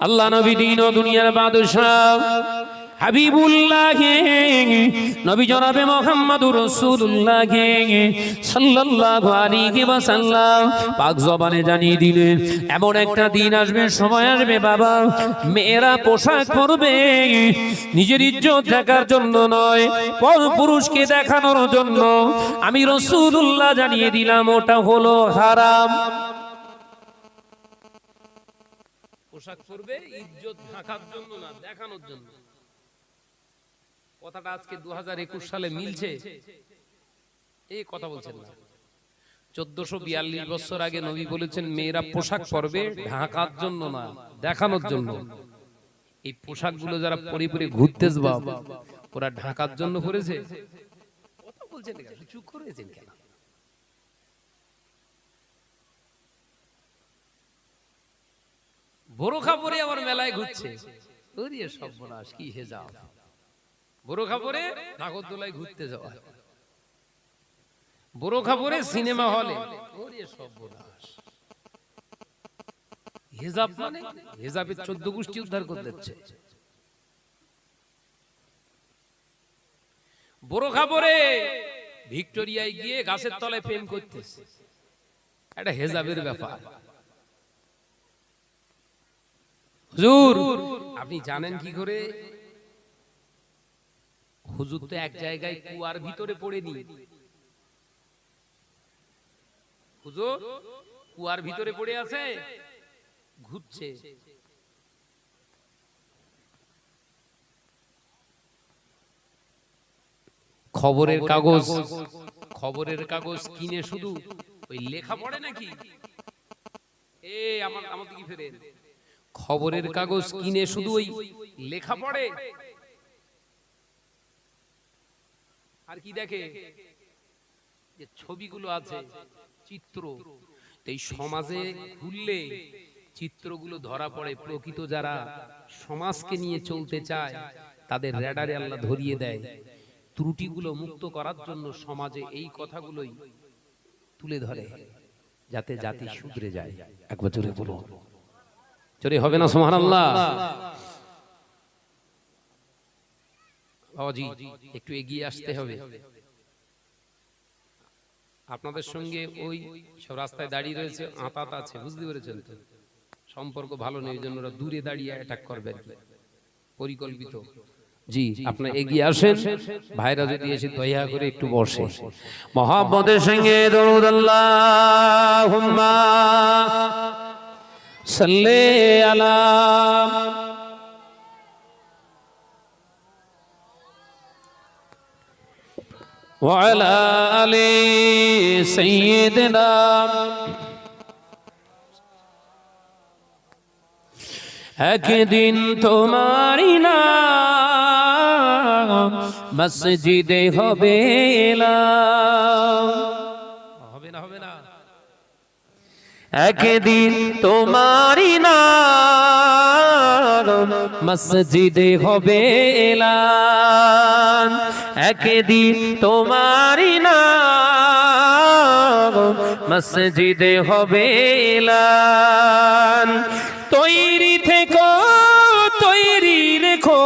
আল্লাহ নবী দিন ও দুনিয়ার বাদশাহ হাবিবুল্লাহ, নবী জবানে জানিয়ে এমন একটা দিন আসবে আসবে বাবা, মেয়েরা নিজের ইজ্জত দেখার জন্য নয়, পর পুরুষকে দেখানোর জন্য। আমি রাসূলুল্লাহ জানিয়ে দিলাম, ওটা হলো হারাম। পোশাক পরবে, ইজ্জত ঢাকার জন্য না, দেখানোর জন্য। কথাটা আজকে দু সালে মিলছে। এই কথা বলছেন না। চোদ্দশো বিয়াল্লিশ বছর আগে নবী বলেছেন, মেয়েরা পোশাক পরবে ঢাকার জন্য না, দেখানোর জন্য। এই পোশাকগুলো যারা পরে পরে ঘুরতে যাও ওরা ঢাকার জন্য করেছে কথা বলছেন চুপ করেছেন কেন? বোরখা পরে আবার মেলায় ঘুরছে। সর্বনাশ, কি হেজাব। বোরখা পরে নাগরদোলায় ঘুরতে যাওয়া। বোরখা পরে সিনেমা হলে। সর্বনাশ। হেজাব মানে হেজাবের চোদ্দ গোষ্ঠী উদ্ধার করতে যাচ্ছে বোরখা পরে ভিক্টোরিয়ায় গিয়ে গাছের তলায় প্রেম করতেছে। একটা হেজাবের ব্যাপার। হুজুর আপনি জানেন কি করে? হুজুর তো এক জায়গায় কুয়ার ভিতরে পড়েনি হুজুর কুয়ার ভিতরে পড়ে আছে ঘুরছে। খবরের কাগজ খবরের কাগজ কিনে শুধু ওই লেখা পড়ে নাকি? এ আমার আমার দিকে ফেরে খবরের কাগজ কিনে শুধু ওই লেখা পড়ে। আর কি দেখে? যে ছবিগুলো আছে চিত্র। এই সমাজে ঘুরলে চিত্রগুলো ধরা পড়ে। প্রকৃত যারা সমাজকে নিয়ে চলতে চায় তাদের রেডারে আল্লাহ ধরিয়ে দেয়। ত্রুটিগুলো মুক্ত করার জন্য সমাজে এই কথাগুলোই তুলে ধরে যাতে জাতি শুধরে যায়। একবার জোরে বলুন। জোরে হবে না সোহান আল্লাহ বাবাজি, একটু এগিয়ে আসতে হবে। আপনাদের সঙ্গে ওই সব রাস্তায় দাঁড়িয়ে রয়েছে, আতাত আছে, বুঝতে পেরেছেন তো? সম্পর্ক ভালো নেই জন্য ওরা দূরে দাঁড়িয়ে অ্যাটাক করবে পরিকল্পিত। জি আপনার এগিয়ে আসেন। ভাইরা যদি এসে দয়া করে একটু বসে। মহাব্বতের সঙ্গে দরুদ আল্লাহুম্মা। সাল্লি আলা وعلى آل سيدنا একদিন তোমারি না মসজিদে হবে হবে একদিন তোমারি না মসজিদে হবে এলান। একদিন তোমারি না মসজিদে হবে এলান। তৈরি থেকো, তৈরি রেখো,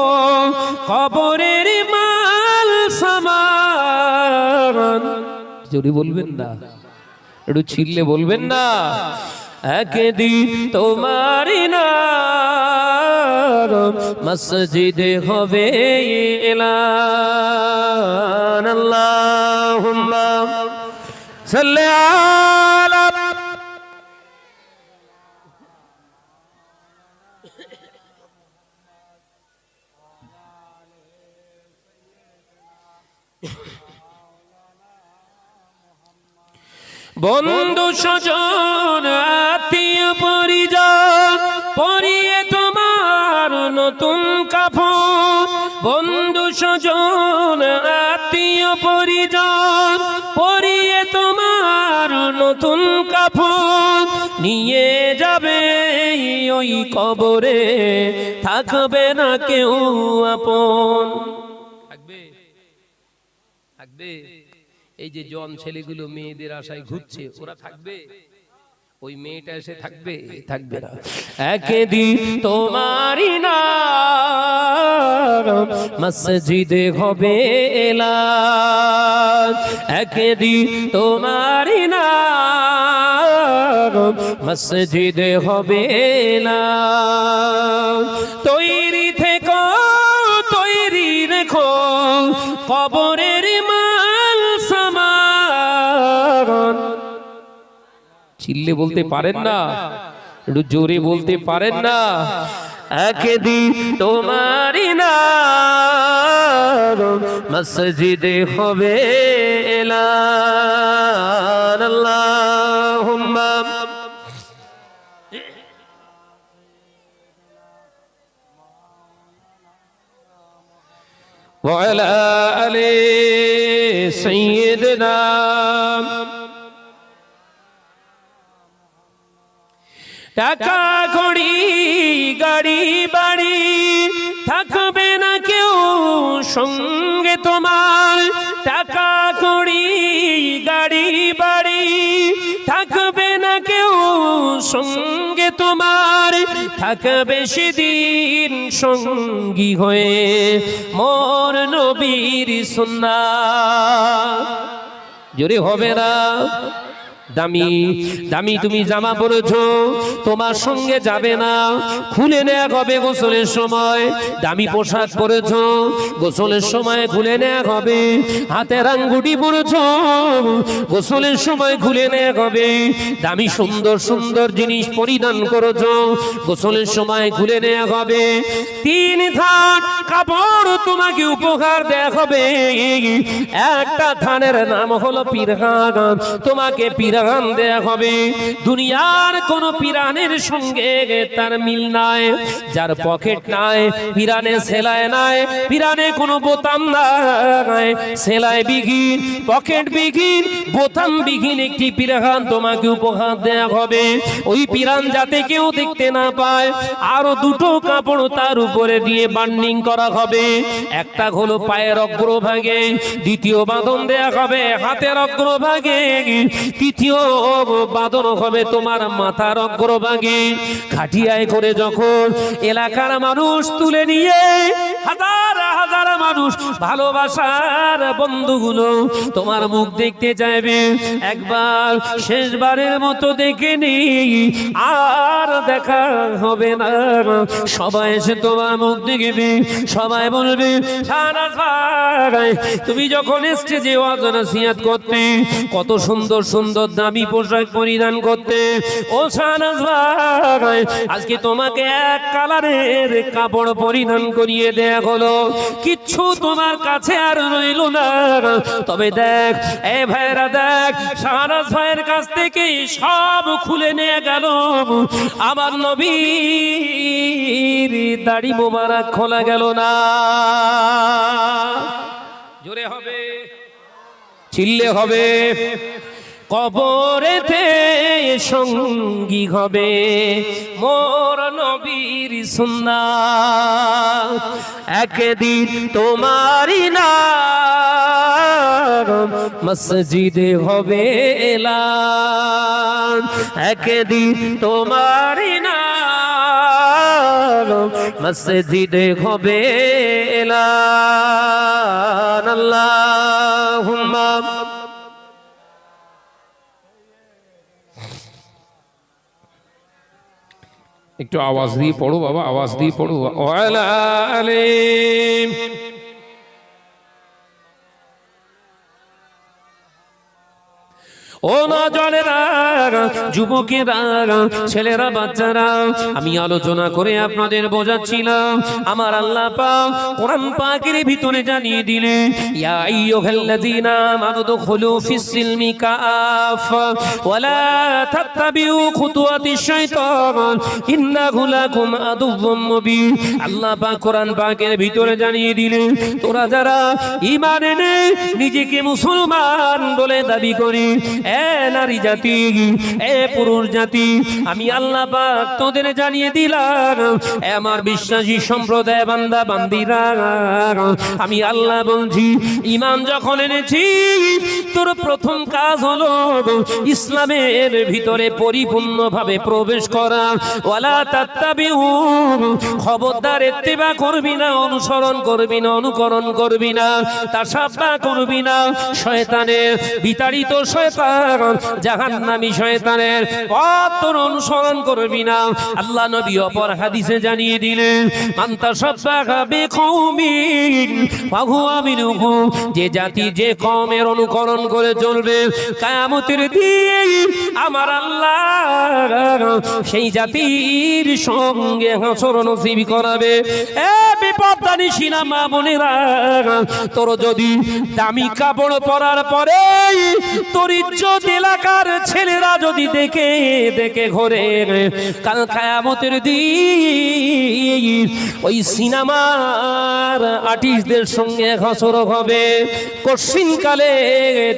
কবরের মাল সামান। যদি বলবেন না। একটু ছিললে বলবেন না? একদিন তোমারি না মসজিদে হবে এলান। আল্লাহুম্মা সাল্লি বন্ধু স্বজন, আত্মীয় পরিজন, পরিয়ে তোমার নতুন কাপড় বন্ধু স্বজন, আত্মীয় পরিজন, পরিয়ে তোমার নতুন কাপড় নিয়ে যাবে ওই কবরে, থাকবে না কেউ আপন। থাকবে। থাকবে। এই যে জন ছেলেগুলো মেয়েদের আশায় ঘুরছে, ওরা থাকবে? ওই মেয়েটা এসে থাকবে? থাকবে না। একদিন তোমারই না মসজিদে হবে এলান একদিন তোমারই না মসজিদে হবে এলান তৈরি চিল্লে বলতে পারেন না একটু জোরে বলতে পারেন না একদিন তোমারই না মসজিদে হবে এলান আল্লাহুম্মা وعلى آل سيدنا টাকা ঘড়ি, গাড়ি, বাড়ি। থাকবে না কেউ সঙ্গে তোমার। টাকা ঘড়ি, গাড়ি, বাড়ি। থাকবে না কেউ সঙ্গে তোমার। থাকবে সেদিন সঙ্গী হয়ে মোর নবীর সুন্না জোরে হবে না? দামি দামি তুমি জামা পরেছো তোমার সঙ্গে যাবে না। খুলে নেয়া হবে গোসলের সময়? দামি পোশাক পরেছো গোসলের সময় খুলে নেয়া হবে হাতের আঙ্গুটি পরেছো গোসলের সময় খুলে নেয়া হবে দামি সুন্দর সুন্দর জিনিস পরিধান করেছ গোসলের সময় খুলে নেয়া হবে তিন থান কাপড় তোমাকে উপহার দেয়া হবে। একটা থানের নাম হলো পিরহান তোমাকে পিরহান দেয়া হবে। দুনিয়ার কোন পিরানের সঙ্গে তার মিল নাই, যার পকেট নাই, পিরানে সেলাই নাই, পিরানে কোনো বোতাম নাই। সেলাই বিঘিন, পকেট বিঘিন, বোতাম বিঘিন একটি পিরাহান তোমাকে উপহার দেয়া হবে। ওই পিরান যাতে কেউ দেখতে না পায়, আরও দুটো কাপড় তার উপরে দিয়ে বান্ডিং করা হবে। একটা হলো পায়ের অগ্র অগ্রভাগে দ্বিতীয় বাঁধন দেয়া হবে, হাতের অগ্রভাগে তৃতীয় বাঁধন হবে তোমার মাথার অগ্র অগ্রভাগে খাটিয়ায় করে যখন এলাকার মানুষ তুলে নিয়ে হাজার হাজার মানুষ ভালোবাসার বন্ধুগুলো তোমার মুখ দেখতে চাইবে একবার শেষবারের মতো দেখে নি, আর দেখা হবে না। সবাই এসে তোমার মুখ দেখবে, সবাই বলবে "শাহনাজ তুমি যখন স্টেজে ওয়াজনা সিয়াত করতে, কত সুন্দর সুন্দর দামি পোশাক পরিধান করতে, ও ভাই, আজকে তোমাকে এক কালারের কাপড় পরিধান করিয়ে দেয়া হলো। কিচ্ছু তোমার কাছে আর রইল না। তবে দেখ, এ ভাইরা দেখ, শাহনাজ ভাইয়ের কাছ থেকে সব খুলে নিয়ে গেল। আমার নবীর দাড়ি মোবারক খোলা গেল না। জোরে হবে, চিল্লে হবে। কবরেতে সঙ্গী হবে। মোর নবীর সুন্না একদিন তোমারই না মসজিদে হবে এলান একদিন তোমারই না মসজিদে হবে এলান আল্লাহুম্মা একটু আওয়াজ দিয়ে পড়ো বাবা আওয়াজ দিয়ে পড়ো। আলিম। ও নজনেরা যুবকেরা, ছেলেরা, বাচ্চারা, আমি আলোচনা করে আপনাদের বোঝাচ্ছিলাম। আমার আল্লাহ কোরআন পাকের ভিতরে জানিয়ে দিলে আল্লাহ কোরআন ভিতরে জানিয়ে দিলে, তোরা যারা নিজেকে মুসলমান বলে দাবি করি, এ নারী জাতি আমি আল্লাহ তোদের জানিয়ে আমার বিশ্বাসী সম্প্রদায় বান্দা, বান্দিরা। আমি আল্লাহ বলছি যখন এনেছি, তোর প্রথম কাজ হলো ইসলামের ভিতরে পরিপূর্ণভাবে প্রবেশ করা। ওয়ালা তাত্তাবিউ, খবরদার ইত্তেবা করবি না, অনুসরণ করবি না, অনুকরণ করবি না, তাসাব্বা করবি না। শয়তানের বিতাড়িত শয়তান জাহান্নামী শয়তানের পথ অনুসরণ করবি না। আল্লাহ নবী অপর হাদিসে জানিয়ে দিলেন, মান্তা সাব্বাহা বিকৌমিন, ফাহুয়া মিনহু। যে জাতি যে কমের অনুকরণ করে চলবে, কায়ামতের দিন আমার আল্লাহ সেই জাতির সঙ্গে হাসর নসিব করাবে। এ বিপদানি সিনা মা বোনেরা, তোর যদি দামি কাপড় পরার পরে তোর ইজ্জত এলাকার ছেলেরা যদি দেখে দেখে ঘরে কাল কায়ামতের দিন, ওই সিনেমার আর্টিস্টদের সঙ্গে হাসর হবে। কশিন কালে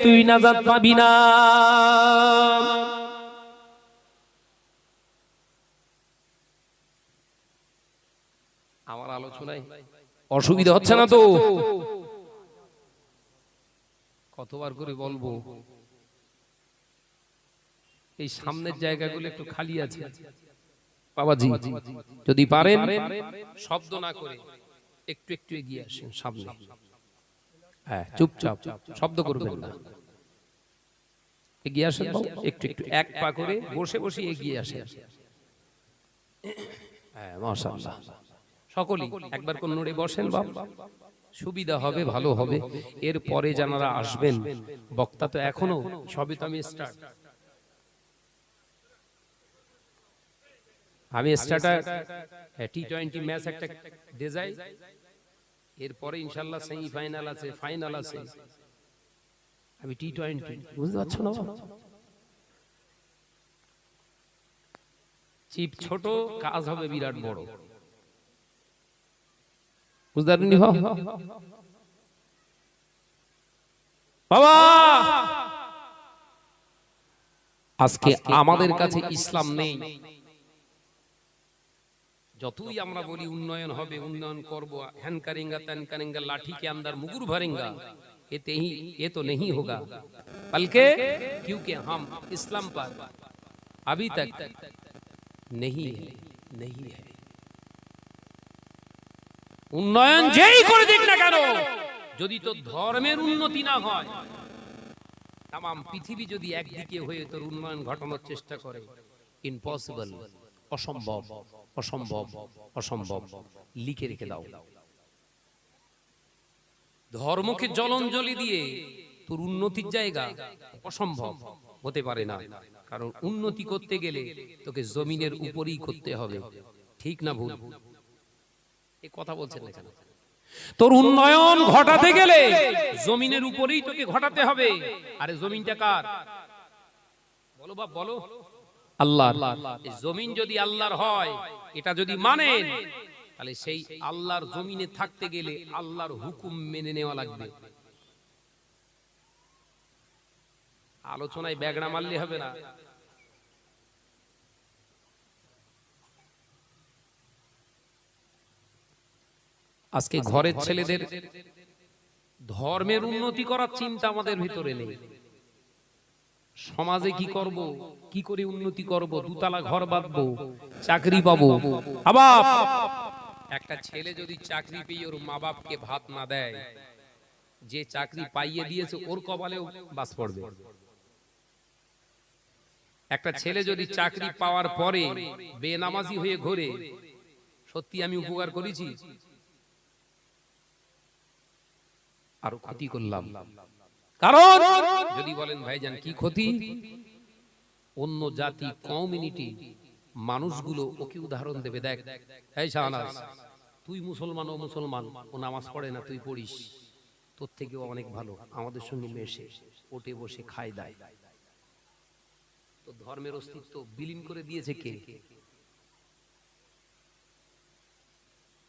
তুই নাজাত পাবি না। আমার আলোচনায় অসুবিধা হচ্ছে না তো? কতবার করে বলব? এই সামনের জায়গাগুলো একটু খালি আছে। বাবাজি যদি পারেন শব্দ না করে একটু একটু এগিয়ে আসেন সামনে। হ্যাঁ চুপচাপ শব্দ করবেন না। এগিয়ে আসেন একটু একটু এক পা করে বসে বসে এগিয়ে আসেন। হ্যাঁ মাশাআল্লাহ। সকলেই একবার কোন নড়ে বসেন বাবা। সুবিধা হবে ভালো হবে। এর পরে যারা আসবেন বক্তা তো এখনও সবে তো আমি স্টার্ট আমি স্টার্টার টি টোয়েন্টি ম্যাচ একটা ডিজাই এরপরে ইনশাল্লাহ সেমি ফাইনাল আছে ফাইনাল আছে। আমি টি টোয়েন্টি বুঝতে পারছ না চিপ ছোট কাজ হবে বিরাট বড়। বুঝতে পারেননি? বাবা? আজকে আমাদের কাছে ইসলাম নেই। যতই আমরা বলি উন্নয়ন হবে উন্নয়ন করব হ্যান करेंगे तन करेंगे लाठी के अंदर मुगुर भरेंगे ये ते ही ये तो नहीं होगा बल्कि क्योंकि हम इस्लाम पर अभी तक नहीं है नहीं है উন্নয়ন যেই করে দিক না কেন যদি তো ধর্মের উন্নতি না হয় তাম পৃথিবী যদি একদিকে হয়ে তোর উন্নয়ন ঘটানোর চেষ্টা করে ইম্পসিবল অসম্ভব অসম্ভব অসম্ভব। লিখে রেখে দাও। ধর্মকে জলঞ্জলি দিয়ে তোর উন্নতির জায়গা অসম্ভব হতে পারে না। কারণ উন্নতি করতে গেলে তোকে জমিনের উপরেই করতে হবে। ঠিক না ভুল? এ কথা বলছেন না কেন? তোর উন্নয়ন ঘটাতে গেলে জমিনের উপরেই তোকে ঘটাতে হবে। আরে জমিনটা কার? বলো বাপ বলো। আল্লাহ জমিন যদি আল্লাহর হয়, এটা যদি মানেন, তাহলে সেই আল্লাহর জমিনে থাকতে গেলে আল্লাহর হুকুম মেনে নেওয়া লাগবে। আলোচনায় ব্যাগড়া মারলে হবে না। আজকে ঘরের ছেলেদের ধর্মের উন্নতি করার চিন্তা আমাদের ভিতরে নেই। সমাজে কি করব? কি করে উন্নতি করব? দুতলা ঘর বাঁধবো চাকরি পাবো। আবার একটা ছেলে যদি চাকরি পেয়ে ওর মা বাপকে ভাত না দেয় যে চাকরি পাইয়ে দিয়েছে ওর কপালেও বাস পড়বে। একটা ছেলে যদি চাকরি পাওয়ার পরে বেনামাজি হয়ে ঘোরে সত্যি আমি উপকার করেছি? আরও ক্ষতি করলাম। কারণ যদি বলেন, ভাইজান, কি ক্ষতি? অন্য জাতি, কমিউনিটি, মানুষগুলো ওকে উদাহরণ দেবে, দেখ। এই শাহনাজ, তুই মুসলমান, ও মুসলমান, ও নামাজ পড়ে না, তুই পড়িস। তোর থেকেও অনেক ভালো, আমাদের সঙ্গে মেশে, ওটে বসে খায়, দায়। তো ধর্মের অস্তিত্ব বিলীন করে দিয়েছে কে?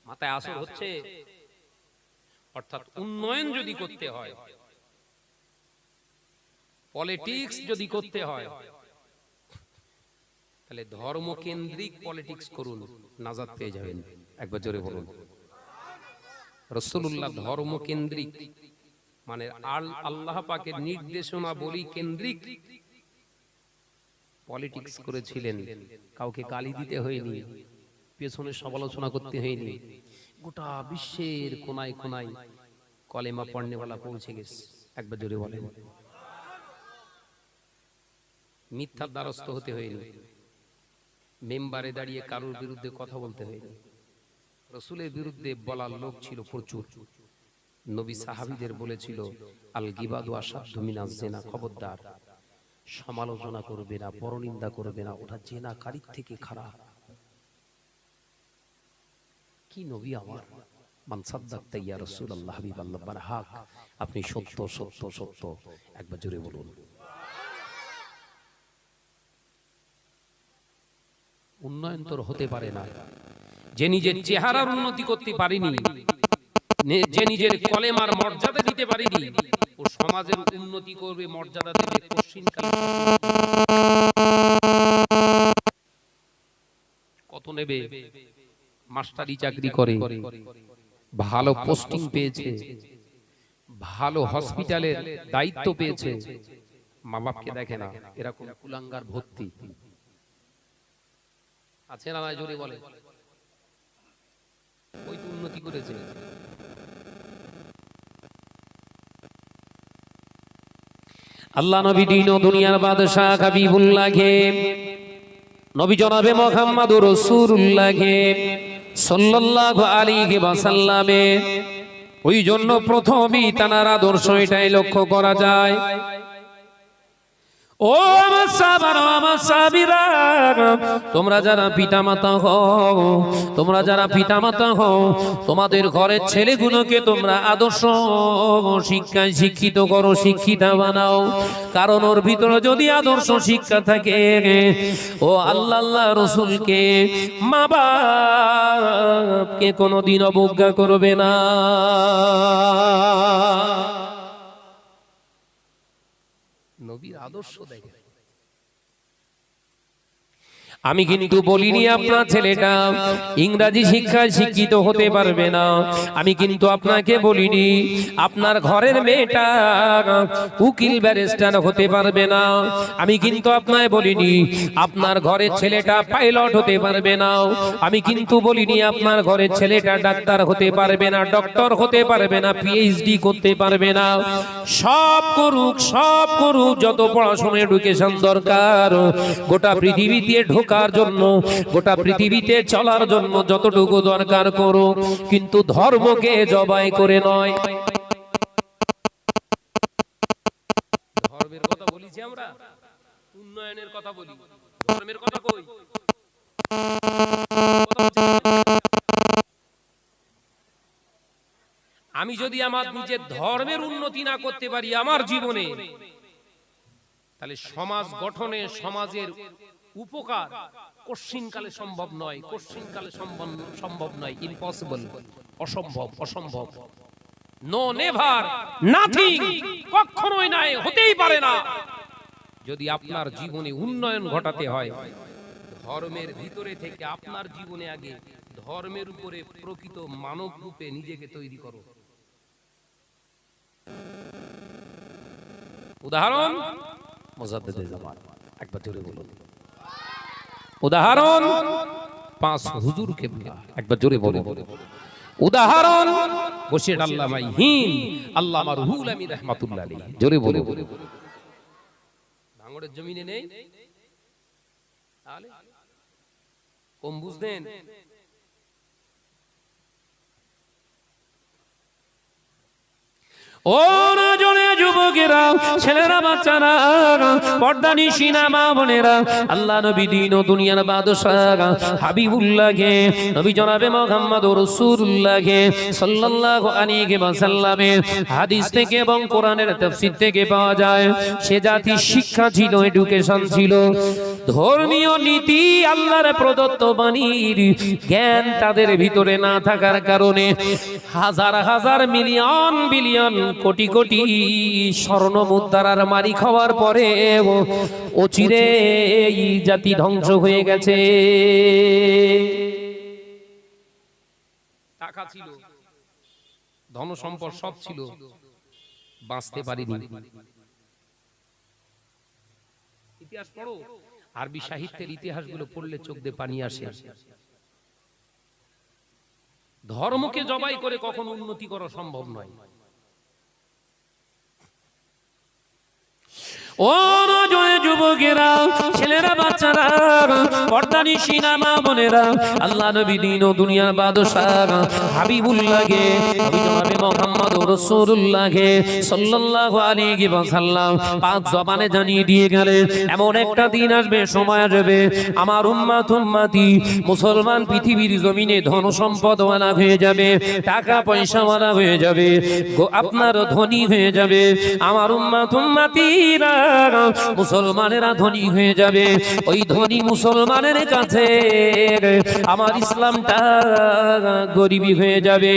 মাথায় আসর হচ্ছে, অর্থাৎ উন্নয়ন যদি করতে হয় পলিটিক্স যদি করতে হয় তাহলে ধর্মকেন্দ্রিক পলিটিক্স করুন নাজাদ পেয়ে যাবেন। একবার জোরে বলুন। রসুল্লাহ ধর্মকেন্দ্রিক মানে আল- আল্লাহ পাকের নির্দেশনা বলি কেন্দ্রিক পলিটিক্স করেছিলেন। কাউকে গালি দিতে হয়নি পেছনে সমালোচনা করতে হয়নি। গোটা বিশ্বের কোনায় কোনায় কলেমা পড়নেওয়ালা পৌঁছে গেছে। একবার জোরে বলেন। মিথ্যার দ্বারস্থ হতে হয়নি। মেম্বারে দাঁড়িয়ে কারোর বিরুদ্ধে কথা বলতে হয়নি। রসুলের বিরুদ্ধে বলার লোক ছিল প্রচুর। নবী সাহাবিদের বলেছিল, আল গিবাদু আসাধ্য মিনাজ জেনা, খবরদার। সমালোচনা করবে না, পরনিন্দা করবে না, ওটা জেনা কারির থেকে খারাপ। কি নবী আমার? আপনি সত্য সত্য সত্য। একবার জোরে বলুন। উন্নয়ন তোর হতে পারে না। যে নিজের চেহারার উন্নতি করতে পারিনি যে নিজের কলেমার মর্যাদা দিতে পারিনি ও সমাজের উন্নতি করবে মর্যাদা দেবে কশ্চিনকালে কত নেবে? মাস্টারি চাকরি করে ভালো পোস্টিং পেয়েছে ভালো হসপিটালের দায়িত্ব পেয়েছে মা বাপকে দেখে না এরকম কুলাঙ্গার ভর্তি। আছে না নাই জোরে বলে? ওই তো উন্নতি করেছে। আল্লাহ নবী দিন ও দুনিয়ার বাদশাহ হাবিবুল্লাহকে, নবী জনাবে মোহাম্মদুর রাসূলুল্লাহকে সাল্লাল্লাহু আলাইহি ওয়াসাল্লামে, ওই জন্য প্রথমেই তানার আদর্শ এটাই লক্ষ্য করা যায়। ও আমার সাবার আমার সাবিরা, তোমরা যারা পিতা মাতা হও, তোমরা যারা পিতা মাতা হও, তোমাদের ঘরের ছেলেগুলোকে তোমরা আদর্শ শিক্ষায় শিক্ষিত করো, শিক্ষিতা বানাও। কারণ ওর ভিতরে যদি আদর্শ শিক্ষা থাকে, ও আল্লাহ আল্লাহ রসুলকে, মা বাপকে কোনোদিন অবজ্ঞা করবে না। নবীর আদর্শ দেখে। আমি কিন্তু বলিনি আপনার ছেলেটা? ইংরাজি শিক্ষায় শিক্ষিত হতে পারবে না। আমি কিন্তু আপনাকে বলিনি আপনার ঘরের মেয়েটা উকিল ব্যারিস্টার হতে পারবে না। আমি কিন্তু আপনায় বলিনি আপনার ঘরের ছেলেটা পাইলট হতে পারবে না। আমি কিন্তু বলিনি আপনার ঘরের ছেলেটা ডাক্তার হতে পারবে না ডক্টর হতে পারবে না পিএইচডি করতে পারবে না। সব করুক সব করুক যত পড়াশোনা এডুকেশন দরকার গোটা পৃথিবীতে ঢোকার জন্য, গোটা পৃথিবীতে চলার জন্য যতটুকু দরকার করো, কিন্তু ধর্মকে জবাই করে নয়। আমি যদি আমার নিজের ধর্মের উন্নতি না করতে পারি আমার জীবনে, তাহলে সমাজ গঠনে, সমাজের উপকার। কশ্চিনকালে সম্ভব নয় কশ্চিনকালে সম্ভব সম্ভব নয় ইম্পসিবল অসম্ভব অসম্ভব। নো নেভার নাথিং কখনোই নাই, হতেই পারে না। যদি আপনার জীবনে উন্নয়ন ঘটাতে হয়, ধর্মের ভিতরে থেকে আপনার জীবনে আগে ধর্মের উপরে প্রকৃত মানব রূপে নিজেকে তৈরি করো। উদাহরণ মোজাদ্দেদে জামান। একবার জোরে বলুন। উদাহরণ, পাঁচ হুজুর কেবলা একবার জোরে বলে। উদাহরণ, বসির আল্লামা হিন আল্লামা রুহুল আমিন রাহমাতুল্লাহ আলাইহি। জোরে বলে। ভাঙড়ের জমিনে নেই? তাহলে? কম বুঝতেন যুবকেরা, ছেলেরা, বাচ্চারা আল্লাহ ও দুনিয়ার বাদশাহ হাদিস থেকে এবং থেকে পাওয়া যায়, সে জাতি শিক্ষা ছিল এডুকেশন ছিল। ধর্মীয় নীতি আল্লাহর প্রদত্ত বাণীর জ্ঞান তাদের ভিতরে না থাকার কারণে হাজার হাজার মিলিয়ন বিলিয়ন কোটি কোটি স্বর্ণ মুদ্রার মারি খাওয়ার পরে ও চিরে এই জাতি ধ্বংস হয়ে গেছে। টাকা ছিল, ধন সম্পদ সব ছিল, বাঁচতে পারিনি। ইতিহাস পড়ো, আরবি সাহিত্যের ইতিহাসগুলো পড়লে চোখ দিয়ে পানি আসে। ধর্মকে জবাই করে কখনো উন্নতি করা সম্ভব নয়। ও নজরে যুবকেরা, ছেলেরা, বাচ্চারা জানিয়ে দিয়ে গেলেন, এমন একটা দিন আসবে, সময় আসবে, আমার উম্মতি মুসলমান পৃথিবীর জমিনে ধন সম্পদওয়ালা হয়ে যাবে, টাকা পয়সাওয়ালা হয়ে যাবে আপনার ধনী হয়ে যাবে, আমার উম্মাত উম্মাতিরা মুসলমানেরা ধনী হয়ে যাবে। ওই ধনী মুসলমানের কাছে আমার ইসলামটা গরিবী হয়ে যাবে।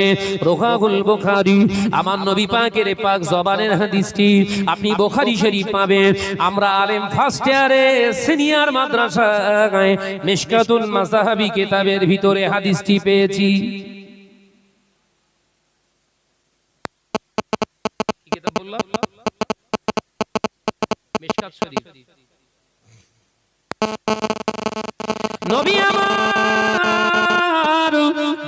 রোহাগুল বুখারী, আমার নবী পাকের পাক জবানের হাদিসটি আপনি বুখারী শরীফ পাবেন। আমরা আলেম ফার্স্ট ইয়ারে সিনিয়র মাদ্রাসায় মিশকাতুল মাসাহাবি কিতাবের ভিতরে হাদিসটি পেয়েছি। বললাম? মিশকাত শরীফ। নবী আমার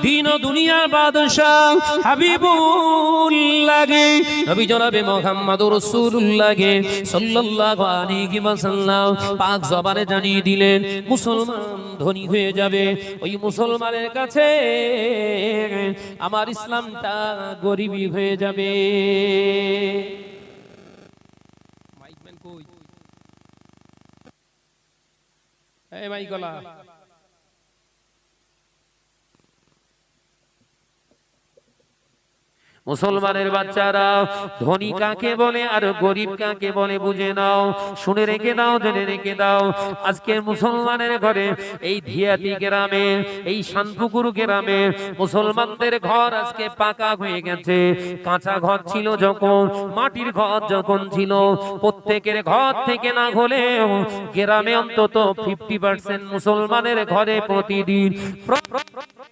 দিন দুনিয়ার বাদশাহ হাবিবুল্লাহে নবী জনাবে মুহাম্মদ রাসূলুল্লাহে সাল্লাল্লাহু আলাইহি ওয়াসাল্লাম পাক জবানে জানিয়ে দিলেন, মুসলমান ধনী হয়ে যাবে। ওই মুসলমানের কাছে আমার ইসলামটা গরিবী হয়ে যাবে মাইকম্যান কই এই মাইকলা। মুসলমানের বাচ্চারা, ধনী কাকে বলে আর গরিব কাকে বলে বুঝে নাও, শুনে রেখে দাও জেনে রেখে দাও। আজকে মুসলমানের ঘরে, এই ধিয়াতি গ্রামে, এই শান্তপুকুর গ্রামে মুসলমানদের ঘর আজকে পাকা হয়ে গেছে। কাঁচা ঘর ছিল যখন, মাটির ঘর যখন ছিল, প্রত্যেকের ঘর থেকে না হলেও গ্রামে অন্তত ফিফটি পার্সেন্ট মুসলমানের ঘরে প্রতিদিন প্র- প্র-